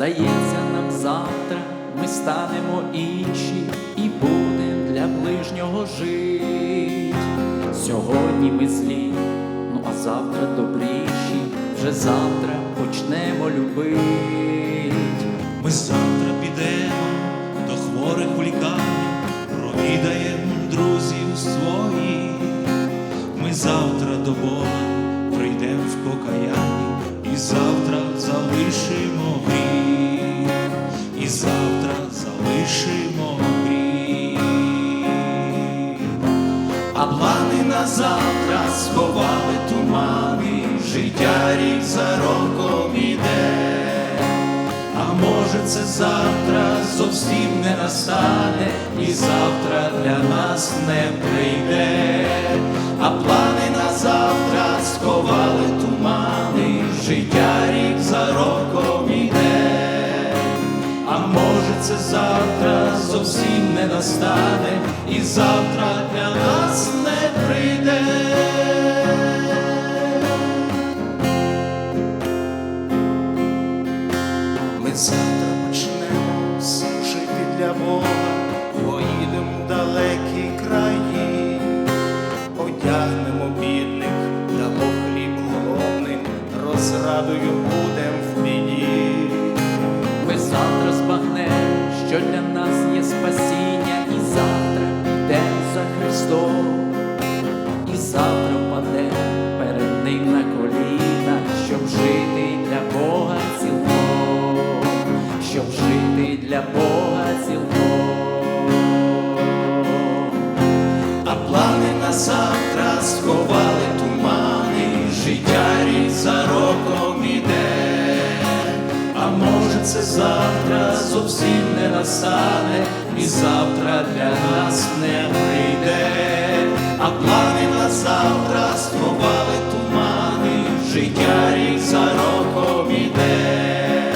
Здається, нам завтра ми станемо інші і будем для ближнього жить. Сьогодні ми злі, ну а завтра добріші, вже завтра почнемо любить. Ми завтра підемо до хворих у лікарню, провідаємо друзів своїх. Ми завтра до Бога прийдемо в покаянні, плани на завтра сховали тумани, життя рік за роком іде. А може це завтра зовсім не настане, і завтра для нас не прийде, а плани на завтра сховали тумани, життя рік за роком іде, а може це завтра зовсім не настане, і завтра для нас не завтра почнемо служити для Бога, поїдемо в далекі краї, одягнемо бідних, дамо хліб голодним, розрадою будем в біді. Ми завтра збагнемо, що для нас є спасіння, і завтра підемо за Христом, і завтра впадемо сховали тумани, життя рік за роком іде, а може це завтра зовсім не настане, і завтра для нас не прийде, а плани на завтра сховали тумани, життя рік за роком іде.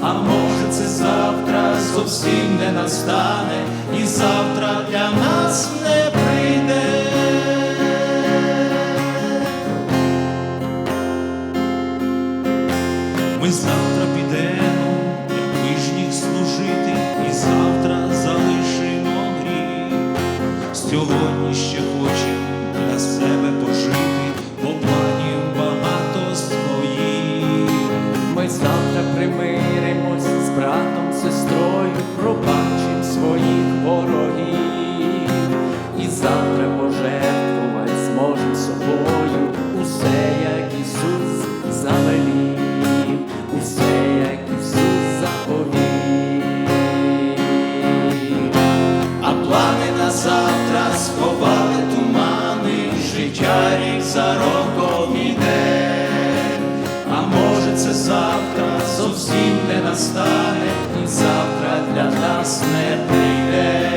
А може це завтра зовсім не настане, і завтра для нас не прийде. Ми завтра підемо для ближніх служити, і завтра залишимо гріх. Сьогодні ще хочемо для себе сховали тумани, життя рік за роком іде, а може це завтра зовсім не настане, завтра для нас не прийде,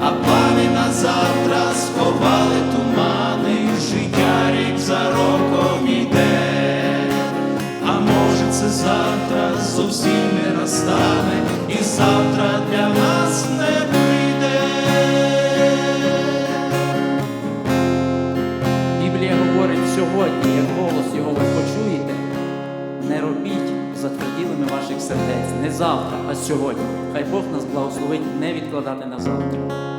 а плани на завтра сховали тумани, життя рік за роком іде. А може це завтра зовсім не настане, і завтра для нас голос його ви почуєте, не робіть затверділими ваших сердець не завтра, а сьогодні. Хай Бог нас благословить не відкладати на завтра.